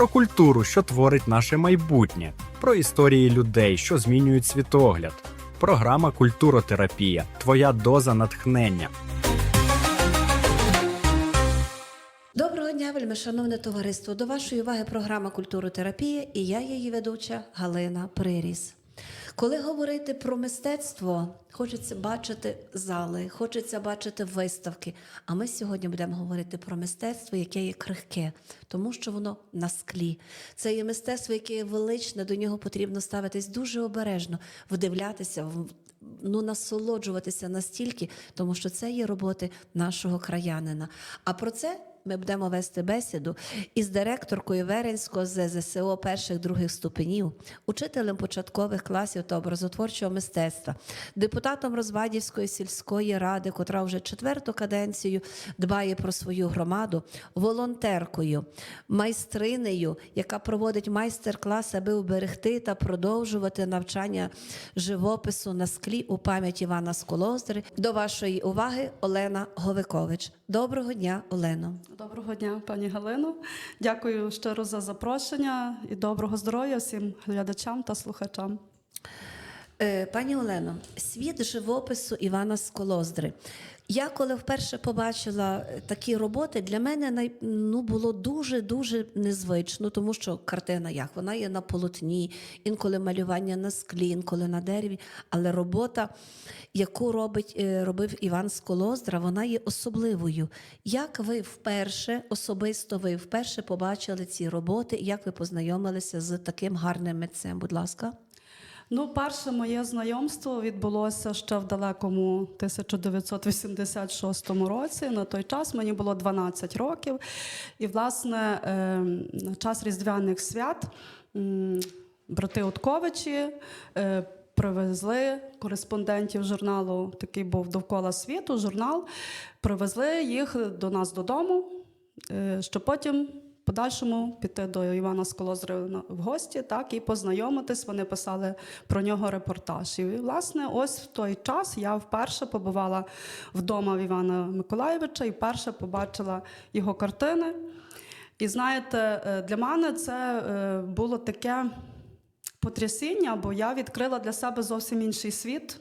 про культуру, що творить наше майбутнє, про історії людей, що змінюють світогляд. Програма Культуротерапія. Твоя доза натхнення. Доброго дня, вельми шановне товариство. До вашої уваги програма Культуротерапія і я її ведуча Галина Приріс. Коли говорити про мистецтво, хочеться бачити зали, хочеться бачити виставки. А ми сьогодні будемо говорити про мистецтво, яке є крихке, тому що воно на склі. Це є мистецтво, яке є величне, до нього потрібно ставитись дуже обережно, вдивлятися ну, насолоджуватися настільки, тому що це є роботи нашого краянина. А про це ми будемо вести бесіду із директоркою Веренського ЗЗСО перших других ступенів, учителем початкових класів та образотворчого мистецтва, депутатом Розвадівської сільської ради, котра вже четверту каденцію дбає про свою громаду, волонтеркою, майстринею, яка проводить майстер-клас, аби уберегти та продовжувати навчання живопису на склі у пам'ять Івана Сколоздри. До вашої уваги Олена Говикович. Доброго дня, Олено. Доброго дня, пані Галино. Дякую щиро за запрошення і доброго здоров'я всім глядачам та слухачам. Е, Пані Олено, світ живопису Івана Сколоздри. Я коли вперше побачила е, такі роботи, для мене ну, було дуже дуже незвично, тому що картина як вона є на полотні, інколи малювання на склі, інколи на дереві. Але робота, яку робить, е, робив Іван Сколоздра, вона є особливою. Як ви вперше, особисто ви вперше побачили ці роботи, як ви познайомилися з таким гарним митцем? Будь ласка. Ну, перше моє знайомство відбулося ще в далекому 1986 році. На той час мені було 12 років. І, власне, е, на час Різдвяних свят брати Отковичі е, привезли кореспондентів журналу, такий був довкола світу, журнал, привезли їх до нас додому, е, щоб потім подальшому піти до Івана Сколозри в гості, так і познайомитись. Вони писали про нього репортаж. І власне, ось в той час я вперше побувала вдома в Івана Миколаєвича і вперше побачила його картини. І знаєте, е, для мене це е, було таке потрясіння, бо я відкрила для себе зовсім інший світ.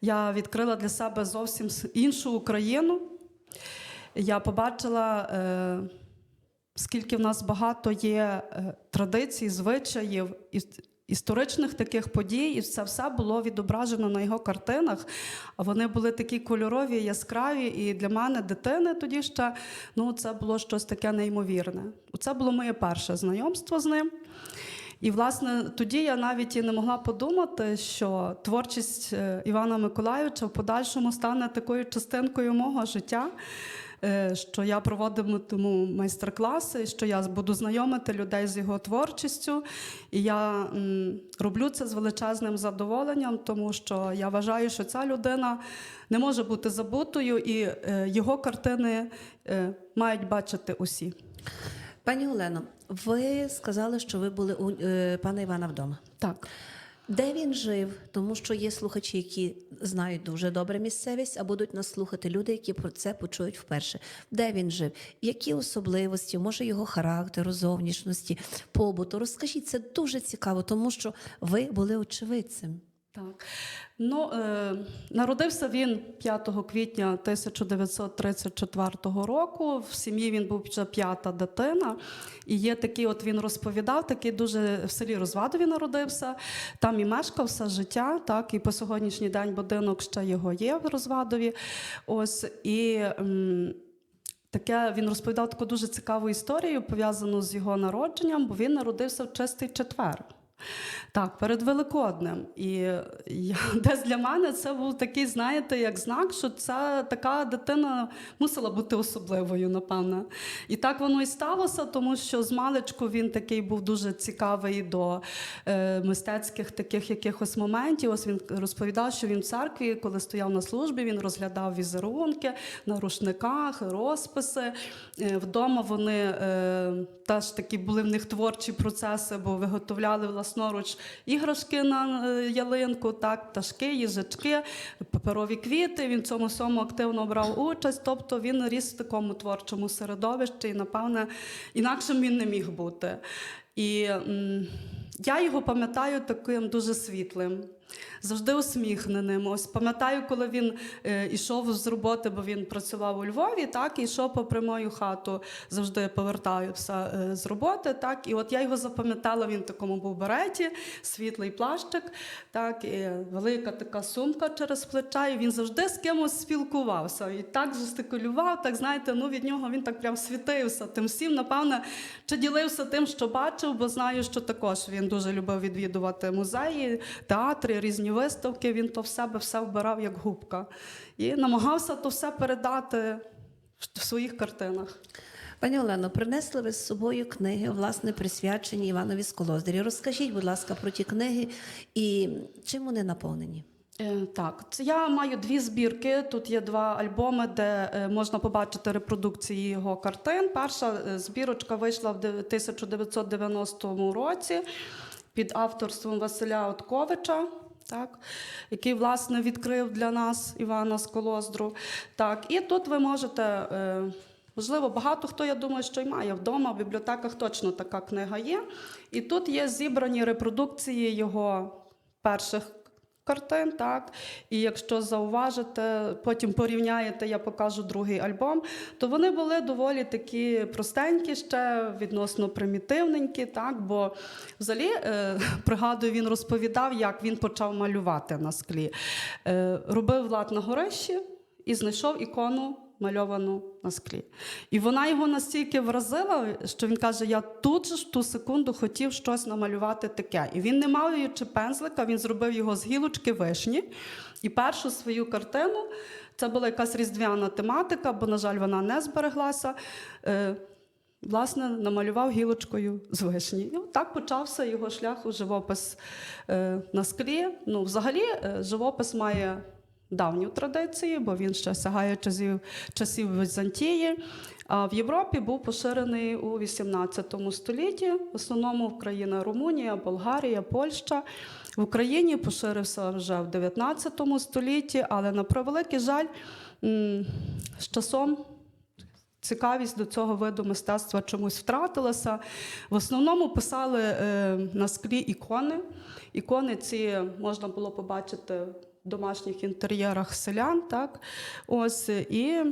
Я відкрила для себе зовсім іншу Україну. Я побачила, е, скільки в нас багато є е, традицій, звичаїв, іс- історичних таких подій, і це все було відображено на його картинах. Вони були такі кольорові, яскраві. І для мене, дитини, тоді ще ну, це було щось таке неймовірне. Це було моє перше знайомство з ним. І, власне, тоді я навіть і не могла подумати, що творчість е, Івана Миколайовича в подальшому стане такою частинкою мого життя, що я проводитиму майстер-класи, що я буду знайомити людей з його творчістю. І я роблю це з величезним задоволенням, тому що я вважаю, що ця людина не може бути забутою, і е, його картини е, мають бачити усі. Пані Олено, ви сказали, що ви були у е, пана Івана вдома. Так. Де він жив? Тому що є слухачі, які знають дуже добре місцевість, а будуть нас слухати люди, які про це почують вперше. Де він жив? Які особливості, може його характеру, зовнішності, побуту? Розкажіть, це дуже цікаво, тому що ви були очевидцем. Так. Ну, е, народився він 5 квітня 1934 року. В сім'ї він був вже п'ята дитина. І є такий, от він розповідав, такий дуже в селі Розвадові народився. Там і мешкав все життя, так, і по сьогоднішній день будинок ще його є в Розвадові. Ось і. м, Таке він розповідав таку дуже цікаву історію, пов'язану з його народженням, бо він народився в чистий четвер. Так, перед Великоднем. І я, десь для мене це був такий, знаєте, як знак, що ця така дитина мусила бути особливою, напевно. І так воно і сталося, тому що з маличку він такий був дуже цікавий до е, мистецьких таких якихось моментів. Ось він розповідав, що він в церкві, коли стояв на службі, він розглядав візерунки на рушниках, розписи. Е, вдома вони е, теж такі були в них творчі процеси, бо виготовляли власноруч власноруч іграшки на е, ялинку, так, пташки, їжачки, паперові квіти. Він в цьому всьому активно брав участь. Тобто він ріс в такому творчому середовищі, і напевне інакшим він не міг бути. І я його пам'ятаю таким дуже світлим. Завжди усміхненим. Ось пам'ятаю, коли він е, ішов з роботи, бо він працював у Львові, так і йшов попри мою хату, завжди повертаюся е, з роботи. Так, і от я його запам'ятала. Він в такому був береті, світлий плащик, так і велика така сумка через плеча. І він завжди з кимось спілкувався. І так жестикулював, так знаєте, ну від нього він так прям світився. Тим всім, напевне, чи ділився тим, що бачив, бо знаю, що також він дуже любив відвідувати музеї, театри, різні виставки. Він то в себе все вбирав як губка. І намагався то все передати в своїх картинах. Пані Олено, принесли ви з собою книги, власне, присвячені Іванові Сколоздарі. Розкажіть, будь ласка, про ті книги і чим вони наповнені? Е, Так, я маю дві збірки. Тут є два альбоми, де е, можна побачити репродукції його картин. Перша е, збірочка вийшла в 1990 році під авторством Василя Отковича. Так, який власне відкрив для нас Івана Сколоздру. Так, і тут ви можете, е, можливо, багато хто, я думаю, що й має вдома. В бібліотеках точно така книга є. І тут є зібрані репродукції його перших картин, так. І якщо зауважите, потім порівняєте, я покажу другий альбом, то вони були доволі такі простенькі, ще відносно примітивненькі, так. Бо взагалі, е, пригадую, він розповідав, як він почав малювати на склі. Е, робив лад на горищі і знайшов ікону. Мальовану на склі. І вона його настільки вразила, що він каже: я тут же ж ту секунду хотів щось намалювати таке. І він, не маючи пензлика, він зробив його з гілочки вишні. І першу свою картину це була якась різдвяна тематика, бо, на жаль, вона не збереглася. Е, Власне, намалював гілочкою з вишні. І так почався його шлях у живопис е, на склі. Ну, взагалі, е, живопис має давню традицію, бо він ще сягає часів, часів Візантії. А в Європі був поширений у 18 столітті. В основному в країнах Румунія, Болгарія, Польща. В Україні поширився вже в 19 столітті, але на превеликий жаль, з часом цікавість до цього виду мистецтва чомусь втратилася. В основному писали е, на склі ікони. Ікони ці можна було побачити домашніх інтер'єрах селян. Так? Ось, і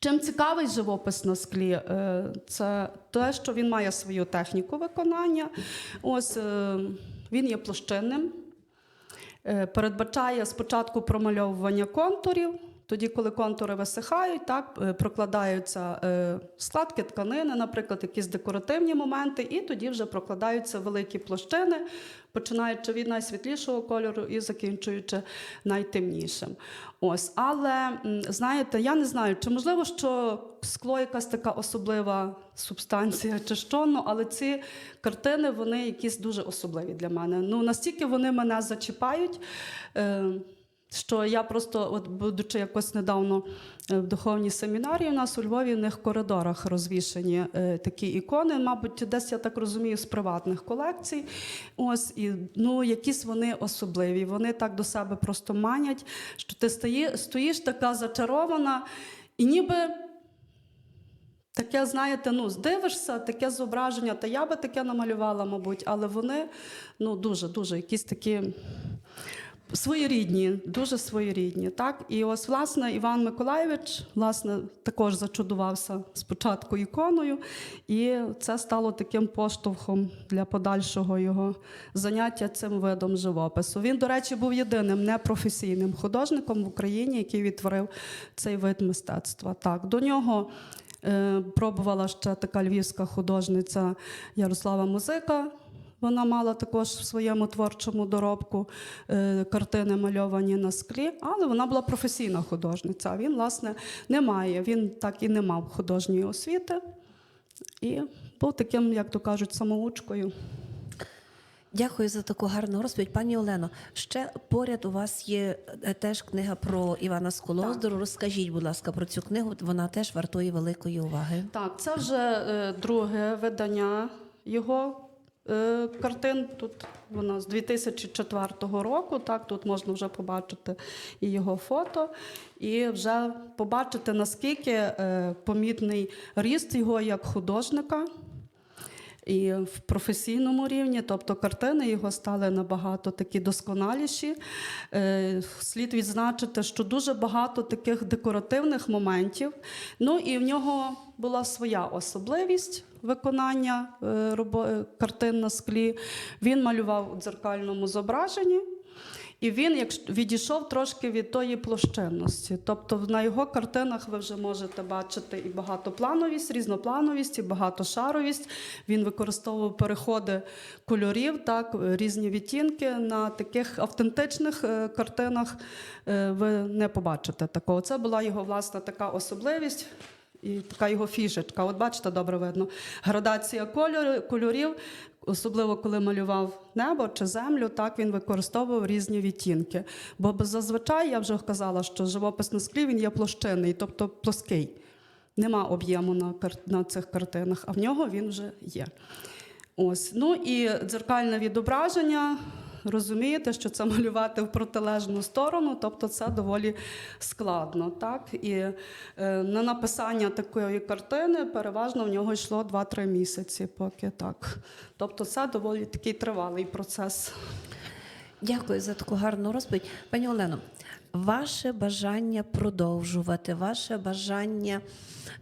Чим цікавий живопис на склі, Е, це те, що він має свою техніку виконання. Ось е, він є площинним, Е, передбачає спочатку промальовування контурів. Тоді, коли контури висихають, так е, прокладаються е, складки тканини, наприклад, якісь декоративні моменти, і тоді вже прокладаються великі площини, починаючи від найсвітлішого кольору і закінчуючи найтемнішим. Ось, але знаєте, я не знаю, чи можливо, що скло якась така особлива субстанція, чи що, ну, але ці картини вони якісь дуже особливі для мене. Ну настільки вони мене зачіпають. Що я просто, от будучи якось недавно е, в духовній семінарії, у нас у Львові в них коридорах розвішені е, такі ікони, мабуть, десь я так розумію, з приватних колекцій. Ось і ну, якісь вони особливі. Вони так до себе просто манять, що ти стої, стоїш така зачарована, і ніби. Таке, знаєте, ну, здивишся, таке зображення, та я би таке намалювала, мабуть, але вони ну, дуже, дуже якісь такі своєрідні, дуже своєрідні. Так? І ось, власне, Іван Миколайович власне, також зачудувався спочатку іконою, і це стало таким поштовхом для подальшого його заняття цим видом живопису. Він, до речі, був єдиним непрофесійним художником в Україні, який відтворив цей вид мистецтва. Так, до нього е, пробувала ще така львівська художниця Ярослава Музика. Вона мала також в своєму творчому доробку е, картини мальовані на склі, але вона була професійна художниця. Він, власне, не має. Він так і не мав художньої освіти і був таким, як то кажуть, самоучкою. Дякую за таку гарну розповідь. Пані Олено, ще поряд у вас є е, теж книга про Івана Сколоздору. Розкажіть, будь ласка, про цю книгу. Вона теж вартує великої уваги. Так, це вже е, друге видання його картин. Тут вона з 2004 року. Так, тут можна вже побачити і його фото, і вже побачити, наскільки е, помітний ріст його як художника. І в професійному рівні, тобто картини його стали набагато такі досконаліші. Е, слід відзначити, що дуже багато таких декоративних моментів. Ну і в нього була своя особливість виконання е, картин на склі. Він малював у дзеркальному зображенні. І він як відійшов трошки від тої площинності. Тобто на його картинах ви вже можете бачити і багатоплановість, різноплановість, і багатошаровість. Він використовував переходи кольорів, так, різні відтінки. На таких автентичних е, картинах е, ви не побачите такого. Це була його власна така особливість. І така його фішечка. От бачите, добре видно. Градація кольору, кольорів, особливо коли малював небо чи землю, так він використовував різні відтінки. Бо зазвичай я вже казала, що живопис на склі він є площинний, тобто плоский. Нема об'єму на, на цих картинах, а в нього він вже є. Ось. Ну і дзеркальне відображення. Розумієте, що це малювати в протилежну сторону, тобто це доволі складно. Так? І е, на написання такої картини переважно в нього йшло 2-3 місяці, поки так. Тобто це доволі такий тривалий процес. Дякую за таку гарну розповідь. Пані Олено, ваше бажання продовжувати, ваше бажання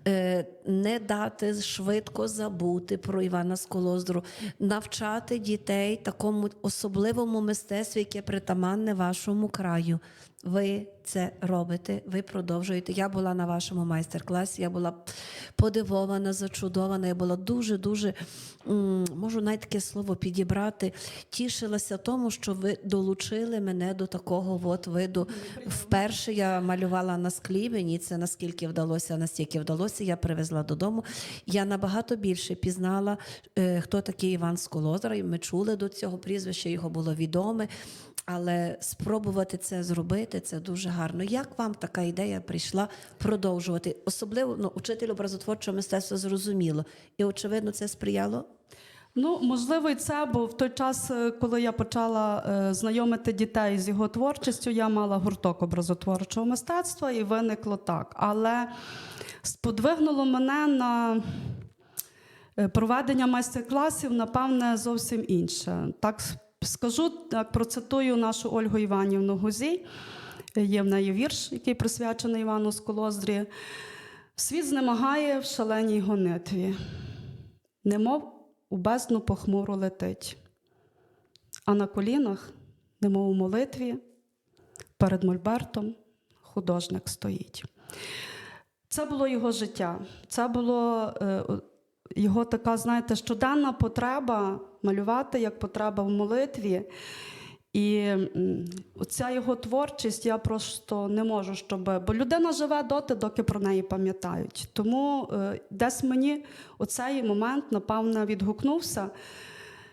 е, не дати швидко забути про Івана Сколоздру, навчати дітей такому особливому мистецтві, яке притаманне вашому краю. Ви це робите, ви продовжуєте. Я була на вашому майстер-класі, я була подивована, зачудована. Я була дуже, дуже можу навіть таке слово підібрати. Тішилася тому, що ви долучили мене до такого от виду. Вперше я малювала на склі. Мені це наскільки вдалося, настільки вдалося. Я привезла додому. Я набагато більше пізнала, е, хто такий Іван Сколозар. І Ми чули до цього прізвища, його було відоме. Але спробувати це зробити це дуже гарно. Як вам така ідея прийшла продовжувати? Особливо ну, учитель образотворчого мистецтва зрозуміло. І очевидно, це сприяло. Ну, можливо, і це, бо в той час, е, коли я почала е, знайомити дітей з його творчістю, я мала гурток образотворчого мистецтва і виникло так. Але сподвигнуло мене на е, проведення майстер-класів, напевне, зовсім інше. Так скажу, так процитую нашу Ольгу Іванівну Гузій. Є в неї вірш, який присвячений Івану Сколоздрі. Світ знемагає в шаленій гонитві, немов у бездну похмуро летить, а на колінах, немов у молитві, перед мольбертом художник стоїть. Це було його життя. Це було е, його така, знаєте, щоденна потреба малювати як потреба в молитві. І оця його творчість я просто не можу, щоб. Бо людина живе доти, доки про неї пам'ятають. Тому е, десь мені оцей момент, напевно, відгукнувся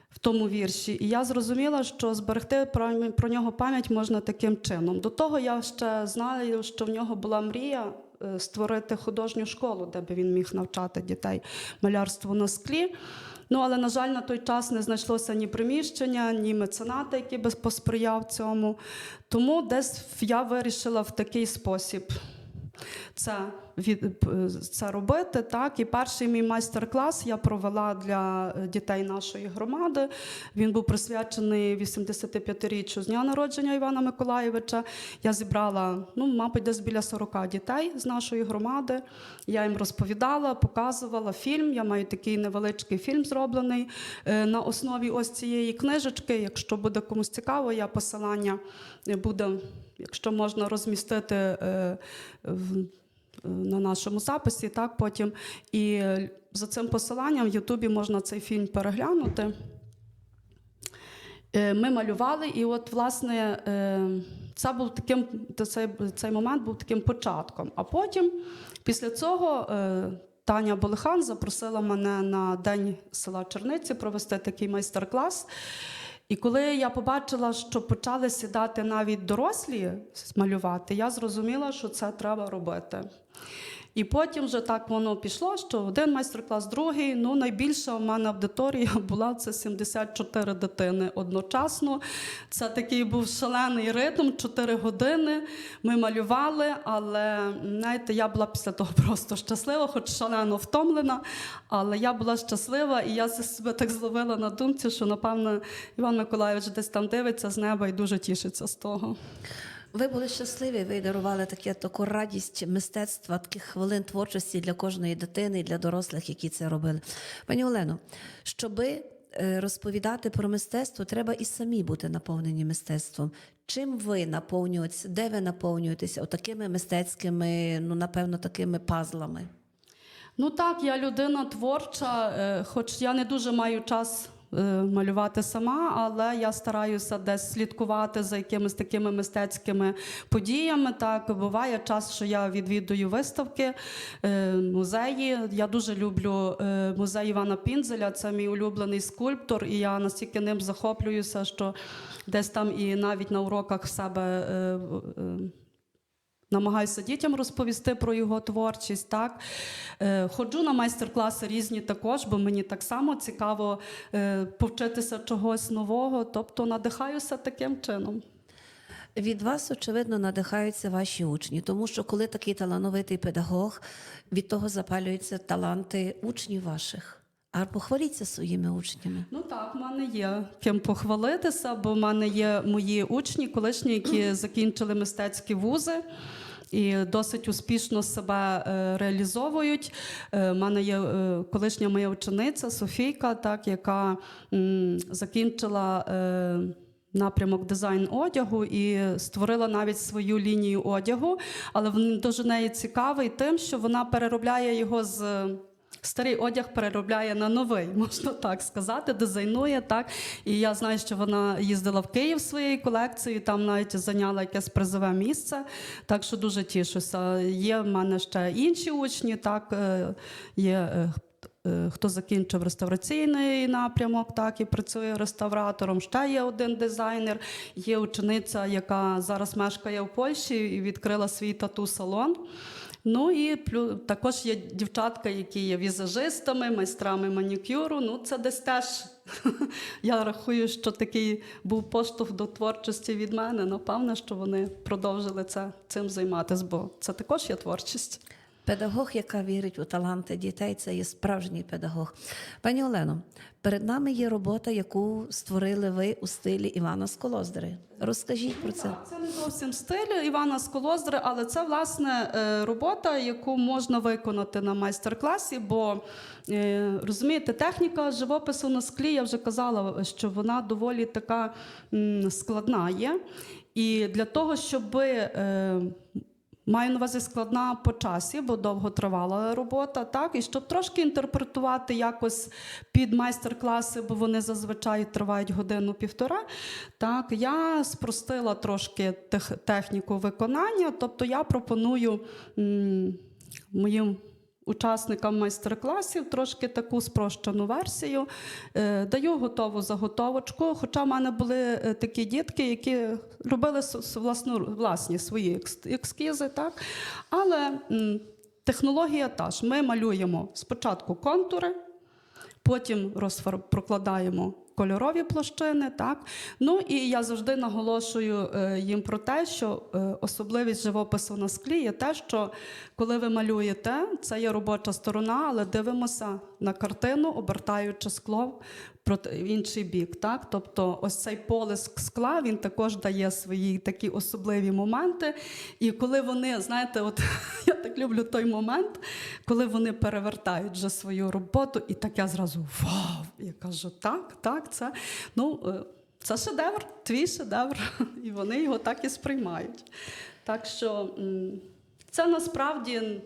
в тому вірші. І я зрозуміла, що зберегти про, про нього пам'ять можна таким чином. До того я ще знаю, що в нього була мрія створити художню школу, де би він міг навчати дітей малярству на склі. Ну, але, на жаль, на той час не знайшлося ні приміщення, ні мецената, який би посприяв цьому. Тому десь я вирішила в такий спосіб це, від, це робити. Так. І перший мій майстер-клас я провела для е, дітей нашої громади. Він був присвячений 85-річчю з дня народження Івана Миколаєвича. Я зібрала, ну, мабуть, десь біля 40 дітей з нашої громади. Я їм розповідала, показувала фільм. Я маю такий невеличкий фільм зроблений е, на основі ось цієї книжечки. Якщо буде комусь цікаво, я посилання е, буде, якщо можна розмістити е, в- на нашому записі, так потім. І за цим посиланням в Ютубі можна цей фільм переглянути. Е, Ми малювали, і от, власне, е, це був таким, цей, цей момент був таким початком. А потім, після цього, е, Таня Болихан запросила мене на день села Черниці провести такий майстер-клас. І коли я побачила, що почали сідати навіть дорослі малювати, я зрозуміла, що це треба робити. І потім вже так воно пішло, що один майстер-клас, другий. Ну, найбільша у мене аудиторія була це 74 дитини одночасно. Це такий був шалений ритм, 4 години. Ми малювали, але знаєте, я була після того просто щаслива, хоч шалено втомлена. Але я була щаслива, і я себе так зловила на думці, що напевно Іван Миколайович десь там дивиться з неба і дуже тішиться з того. Ви були щасливі, ви дарували таке, таку радість мистецтва, таких хвилин творчості для кожної дитини і для дорослих, які це робили. Пані Олено, щоби е, розповідати про мистецтво, треба і самі бути наповнені мистецтвом. Чим ви наповнюєтеся, де ви наповнюєтеся отакими мистецькими, ну напевно, такими пазлами? Ну так, я людина творча, е, хоч я не дуже маю час. Е, Малювати сама, але я стараюся десь слідкувати за якимись такими мистецькими подіями. Так буває час, що я відвідую виставки, е, музеї. Я дуже люблю е, музей Івана Пінзеля. Це мій улюблений скульптор, і я настільки ним захоплююся, що десь там і навіть на уроках в себе. Намагаюся дітям розповісти про його творчість. Так Е, ходжу на майстер-класи різні також, бо мені так само цікаво е, повчитися чогось нового, тобто надихаюся таким чином. Від вас, очевидно, надихаються ваші учні, тому що коли такий талановитий педагог, від того запалюються таланти учнів ваших. А похваліться своїми учнями. Ну так, в мене є ким похвалитися, бо в мене є мої учні, колишні, які закінчили мистецькі вузи. І досить успішно себе е, реалізовують. У мене є е, колишня моя учениця Софійка, так, яка закінчила е, напрямок дизайн одягу і створила навіть свою лінію одягу. Але він дуже неї цікавий тим, що вона переробляє його з. Старий одяг переробляє на новий, можна так сказати, дизайнує так. І я знаю, що вона їздила в Київ своєю колекцією, там навіть зайняла якесь призове місце. Так що дуже тішуся. Є в мене ще інші учні, так е, є. е, е, Хто закінчив реставраційний напрямок, так і працює реставратором. Ще є один дизайнер. Є учениця, яка зараз мешкає в Польщі і відкрила свій тату-салон. Ну і плю, також є дівчатка, які є візажистами, майстрами манікюру. Ну, це десь теж я рахую, що такий був поштовх до творчості від мене. Напевно, що вони продовжили це цим займатися, бо це також є творчість. Педагог, яка вірить у таланти дітей, це є справжній педагог. Пані Олено, перед нами є робота, яку створили ви у стилі Івана Сколоздери. Розкажіть про це. Це не зовсім стиль Івана Сколоздри, але це власне е, робота, яку можна виконати на майстер-класі. Бо е, розумієте, техніка живопису на склі, я вже казала, що вона доволі така складна є. І для того, щоб е, Маю на увазі складна по часі, бо довго тривала робота, так і щоб трошки інтерпретувати якось під майстер-класи, бо вони зазвичай тривають годину-півтора. Так, я спростила трошки тех, техніку виконання, тобто я пропоную м, моїм. Учасникам майстер-класів трошки таку спрощену версію. Е, даю готову заготовочку. Хоча в мене були е, такі дітки, які робили власну, власні свої екс- ескізи, так? але технологія та ж. Ми малюємо спочатку контури, потім розфар... прокладаємо кольорові площини. Так? Ну і я завжди наголошую е, їм про те, що е, особливість живопису на склі є те, що коли ви малюєте, це є робоча сторона, але дивимося на картину, обертаючи скло в інший бік. Так? Тобто ось цей полиск скла він також дає свої такі особливі моменти. І коли вони, знаєте, от я так люблю той момент, коли вони перевертають вже свою роботу, і так я зразу вау! Я кажу, так, так, це ну. е, Це шедевр, твій шедевр, і вони його так і сприймають. Так що це насправді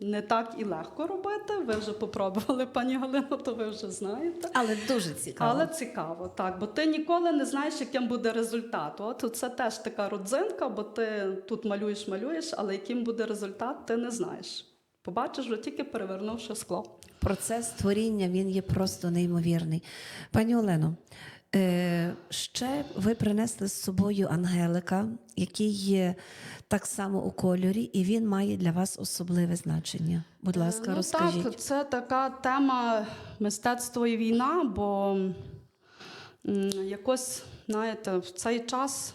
не так і легко робити. Ви вже попробували, пані Галино, то ви вже знаєте. Але дуже цікаво. Але цікаво, так, бо ти ніколи не знаєш, яким буде результат. От це теж така родзинка, бо ти тут малюєш, малюєш, але яким буде результат, ти не знаєш. Побачиш вже тільки перевернувши скло. Процес творіння він є просто неймовірний. Пані Олено, ще ви принесли з собою Ангелика, який є так само у кольорі, і він має для вас особливе значення. Будь ласка, ну, розкажіть. Так, це така тема мистецтво і війна, бо якось, знаєте, в цей час,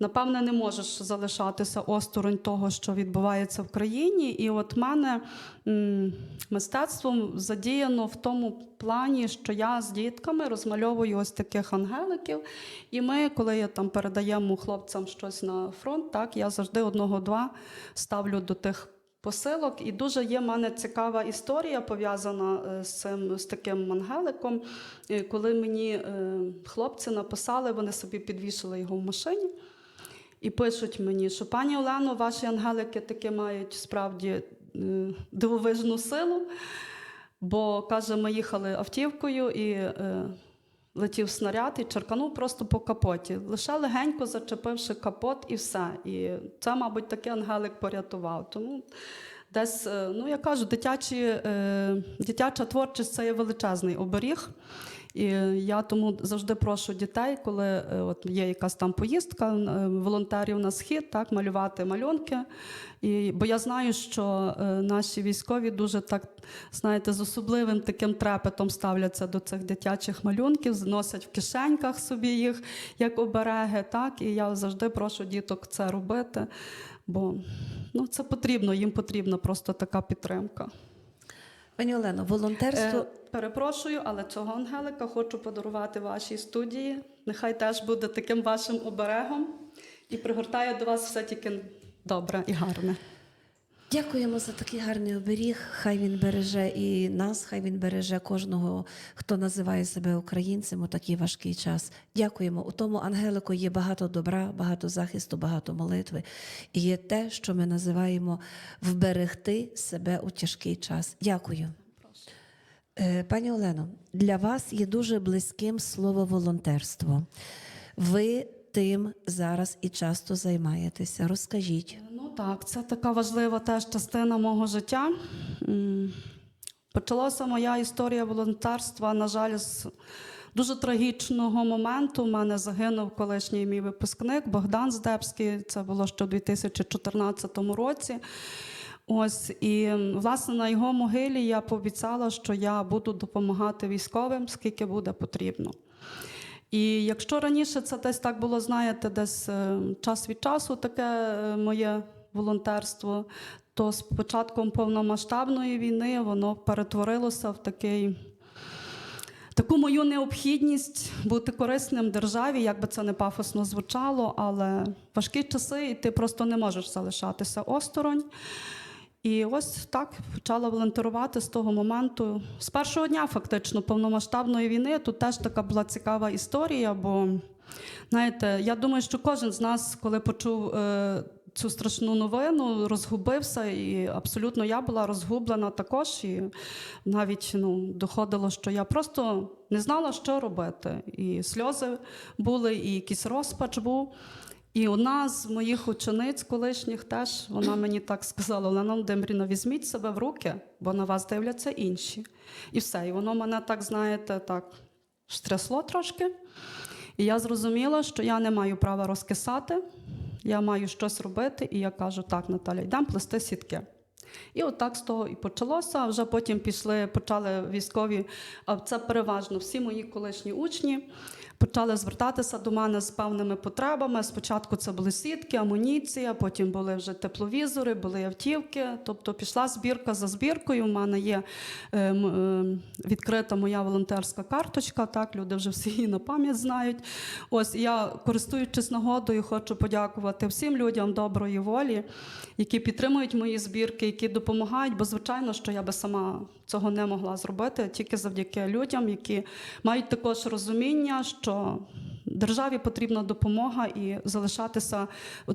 напевне, не можеш залишатися осторонь того, що відбувається в країні. І от мене м, мистецтво задіяно в тому плані, що я з дітками розмальовую ось таких ангеликів. І ми, коли я там передаємо хлопцям щось на фронт, так я завжди одного-два ставлю до тих посилок. І дуже є в мене цікава історія пов'язана е, з цим з таким ангеликом. Е, Коли мені е, хлопці написали, вони собі підвішали його в машині. І пишуть мені, що пані Олено, ваші ангелики таки мають справді е, дивовижну силу. Бо каже, ми їхали автівкою і е, летів снаряд і черканув просто по капоті. Лише легенько зачепивши капот і все. І це, мабуть, такий ангелик порятував. Тому десь, е, ну я кажу, дитячі, е, дитяча творчість це є величезний оберіг. І я тому завжди прошу дітей, коли е, от є якась там поїздка е, волонтерів на схід, так малювати малюнки. І, бо я знаю, що е, наші військові дуже так, знаєте, з особливим таким трепетом ставляться до цих дитячих малюнків, носять в кишеньках собі їх як обереги. Так, і я завжди прошу діток це робити, бо ну, це потрібно, їм потрібна просто така підтримка. Пані Олено, волонтерство. Е, перепрошую, але цього ангелика хочу подарувати вашій студії. Нехай теж буде таким вашим оберегом і пригортає до вас все тільки добре і гарне. Дякуємо за такий гарний оберіг. Хай він береже і нас, хай він береже кожного, хто називає себе українцем у такий важкий час. Дякуємо. У тому ангелику є багато добра, багато захисту, багато молитви. І є те, що ми називаємо вберегти себе у тяжкий час. Дякую. Е, Пані Олено, для вас є дуже близьким слово волонтерство. Ви тим зараз і часто займаєтеся. Розкажіть. Ну так, це така важлива теж частина мого життя. Почалася моя історія волонтерства, на жаль, з дуже трагічного моменту. У мене загинув колишній мій випускник Богдан Здебський. Це було ще у 2014 році. Ось і власне на його могилі я пообіцяла, що я буду допомагати військовим, скільки буде потрібно. І якщо раніше це десь так було, знаєте, десь е, час від часу таке е, моє волонтерство, то з початком повномасштабної війни воно перетворилося в такий. Таку мою необхідність бути корисним державі, як би це не пафосно звучало, але важкі часи, і ти просто не можеш залишатися осторонь. І ось так почала волонтерувати з того моменту. З першого дня, фактично, повномасштабної війни. Тут теж така була цікава історія, бо знаєте, я думаю, що кожен з нас, коли почув е, цю страшну новину, розгубився, і абсолютно я була розгублена також. І навіть ну, доходило, що я просто не знала, що робити. І сльози були, і якийсь розпач був. І одна з моїх учениць колишніх теж вона мені так сказала: Олена Володимирівна, візьміть себе в руки, бо на вас дивляться інші. І все. І воно мене так, знаєте, так штрясло трошки. І я зрозуміла, що я не маю права розкисати, я маю щось робити. І я кажу: так, Наталя, йдемо плести сітки. І от з того і почалося. А вже потім пішли, почали військові, це переважно всі мої колишні учні. Почали звертатися до мене з певними потребами. Спочатку це були сітки, амуніція, потім були вже тепловізори, були автівки. Тобто пішла збірка за збіркою. У мене є е, е, відкрита моя волонтерська карточка. Так, люди вже всі її на пам'ять знають. Ось я, користуючись нагодою, хочу подякувати всім людям доброї волі, які підтримують мої збірки, які допомагають. Бо звичайно, що я би сама цього не могла зробити тільки завдяки людям, які мають також розуміння, що державі потрібна допомога і залишатися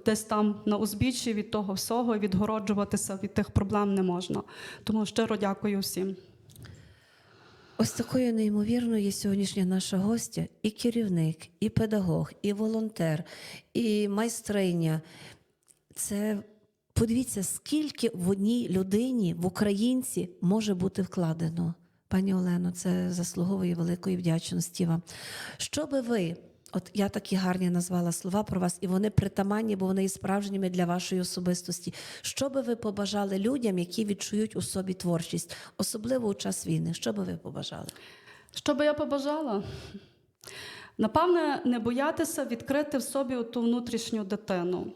десь там на узбіччі від того всього відгороджуватися від тих проблем не можна. Тому щиро дякую всім. Ось такою неймовірною є сьогоднішня наша гостя, і керівник, і педагог, і волонтер, і майстриня. Це подивіться, скільки в одній людині, в українці може бути вкладено. Пані Олено, це заслуговує великої вдячності вам. Що би ви, от я такі гарні назвала слова про вас, і вони притаманні, бо вони є справжніми для вашої особистості. Що би ви побажали людям, які відчують у собі творчість, особливо у час війни? Що би ви побажали? Що би я побажала? Напевне, не боятися відкрити в собі ту внутрішню дитину.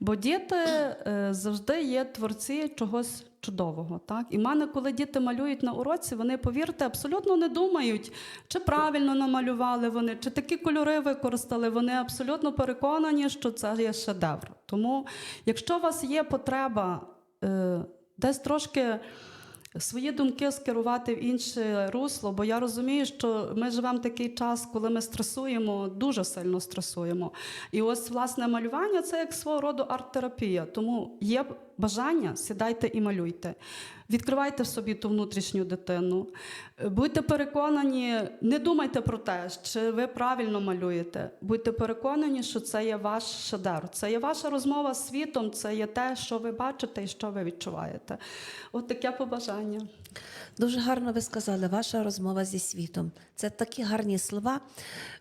Бо діти е, завжди є творці чогось чудового. Так? І в мене, коли діти малюють на уроці, вони, повірте, абсолютно не думають, чи правильно намалювали вони, чи такі кольори використали. Вони абсолютно переконані, що це є шедевр. Тому, якщо у вас є потреба е, десь трошки свої думки скерувати в інше русло, бо я розумію, що ми живемо такий час, коли ми стресуємо, дуже сильно стресуємо. І ось власне малювання це як свого роду арт-терапія. Тому є бажання, сідайте і малюйте. Відкривайте в собі ту внутрішню дитину. Будьте переконані, не думайте про те, чи ви правильно малюєте. Будьте переконані, що це є ваш шедевр, це є ваша розмова з світом, це є те, що ви бачите і що ви відчуваєте. От таке побажання. Дуже гарно ви сказали, ваша розмова зі світом. Це такі гарні слова.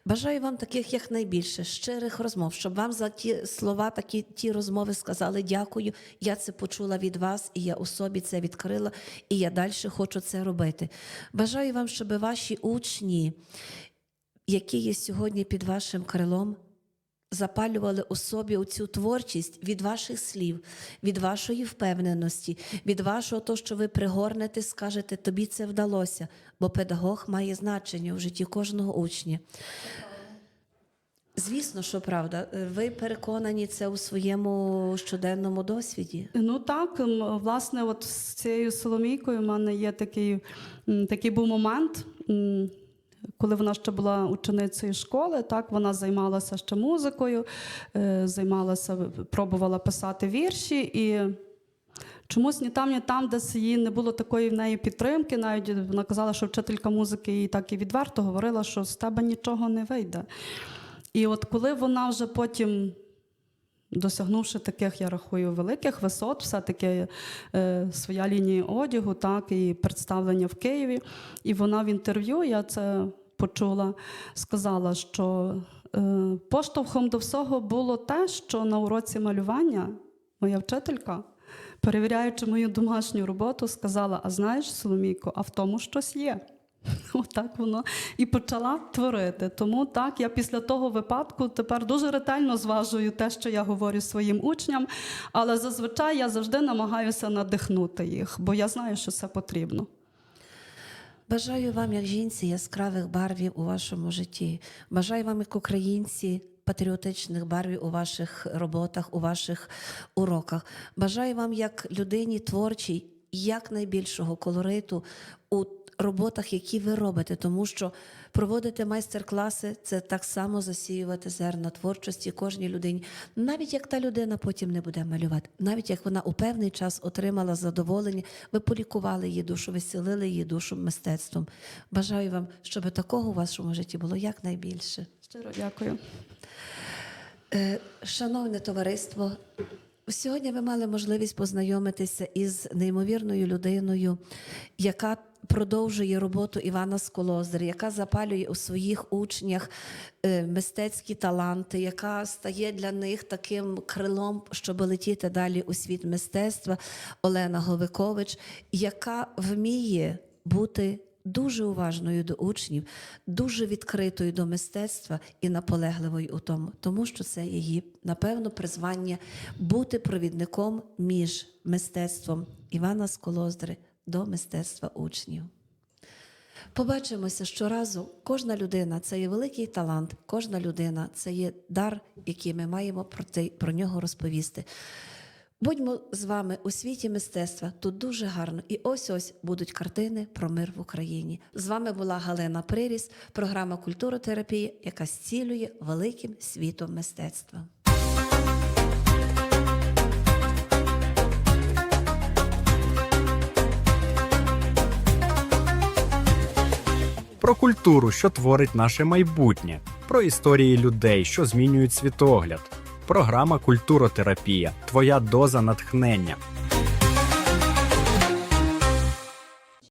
Бажаю вам таких якнайбільше, щирих розмов, щоб вам за ті слова, такі ті розмови сказали дякую. Я це почула від вас, і я у собі це відкрила, і я далі хочу це робити. Бажаю вам, щоб ваші учні, які є сьогодні під вашим крилом, запалювали у собі цю творчість від ваших слів, від вашої впевненості, від вашого того, що ви пригорнете, скажете, тобі це вдалося, бо педагог має значення в житті кожного учня. Звісно, що правда, ви переконані це у своєму щоденному досвіді. Ну так, власне, от з цією Соломійкою в мене є такий, такий був момент. Коли вона ще була ученицею школи, так вона займалася ще музикою, е, займалася, пробувала писати вірші, і чомусь ні там, ні там, десь її не було такої в неї підтримки. Навіть вона казала, що вчителька музики їй так і відверто говорила, що з тебе нічого не вийде. І от коли вона вже потім досягнувши таких, я рахую, великих висот, все-таки е, своя лінія одягу, так, і представлення в Києві. І вона в інтерв'ю, я це почула, сказала, що е, поштовхом до всього було те, що на уроці малювання моя вчителька, перевіряючи мою домашню роботу, сказала: А знаєш, Соломійко, а в тому щось є. Отак воно і почала творити. Тому так, я після того випадку тепер дуже ретельно зважую те, що я говорю своїм учням, але зазвичай я завжди намагаюся надихнути їх, бо я знаю, що це потрібно. Бажаю вам, як жінці, яскравих барвів у вашому житті. Бажаю вам, як українці, патріотичних барвів у ваших роботах, у ваших уроках. Бажаю вам, як людині творчій, якнайбільшого колориту у роботах, які ви робите, тому що проводити майстер-класи це так само засіювати зерна творчості кожній людині. Навіть як та людина потім не буде малювати, навіть як вона у певний час отримала задоволення, ви полікували її душу, веселили її душу мистецтвом. Бажаю вам, щоб такого у вашому житті було якнайбільше. Щиро дякую. Е, Шановне товариство, сьогодні ви мали можливість познайомитися із неймовірною людиною, яка продовжує роботу Івана Сколоздаря, яка запалює у своїх учнях е, мистецькі таланти, яка стає для них таким крилом, щоб летіти далі у світ мистецтва. Олена Говикович, яка вміє бути дуже уважною до учнів, дуже відкритою до мистецтва і наполегливою у тому, тому що це її, напевно, призвання бути провідником між мистецтвом Івана Сколоздри до мистецтва учнів. Побачимося щоразу. Кожна людина це є великий талант, кожна людина це є дар, який ми маємо про, те, про нього розповісти. Будьмо з вами у світі мистецтва. Тут дуже гарно. І ось ось будуть картини про мир в Україні. З вами була Галина Приріс, програма культуротерапії, яка зцілює великим світом мистецтва. Про культуру, що творить наше майбутнє, про історії людей, що змінюють світогляд. Програма Культуротерапія. Твоя доза натхнення.